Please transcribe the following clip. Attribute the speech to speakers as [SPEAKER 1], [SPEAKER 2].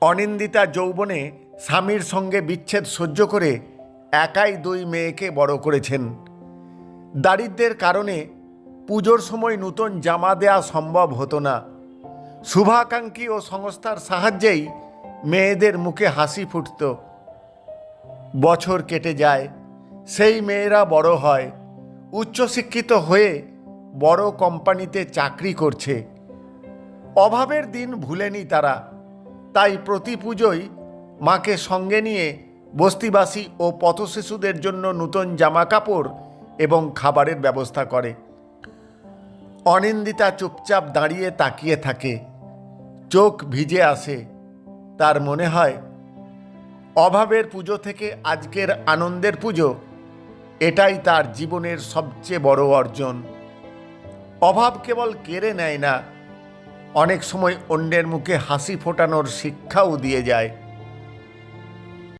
[SPEAKER 1] অনিন্দিতা যৌবনে স্বামীর সঙ্গে বিচ্ছেদ সহ্য করে একাই দুই মেয়েকে বড় করেছেন। দারিদ্র্যের কারণে পুজোর সময় নতুন জামা দেয়া সম্ভব হতো না। শুভাকাঙ্ক্ষী ও সংস্থার সাহায্যেই মেয়েদের মুখে হাসি ফুটত। বছর কেটে যায়, সেই মেয়েরা বড় হয়, উচ্চশিক্ষিত হয়ে বড় কোম্পানিতে চাকরি করছে। অভাবের দিন ভুলেনি তারা। তাই প্রতি পুজোয় মাকে সঙ্গে নিয়ে বস্তিবাসী ও পথশিশুদের জন্য নূতন জামা কাপড় এবং খাবারের ব্যবস্থা করে। অনিন্দিতা চুপচাপ দাঁড়িয়ে তাকিয়ে থাকে। চোখ ভিজে আসে। তার মনে হয়, অভাবের পুজো থেকে আজকের আনন্দের পুজো, এটাই তার জীবনের সবচেয়ে বড় অর্জন। অভাব কেবল কেড়ে নেয় না অনেক সময় অন্যের মুখে হাসি ফোটানোর শিক্ষাও দিয়ে যায়।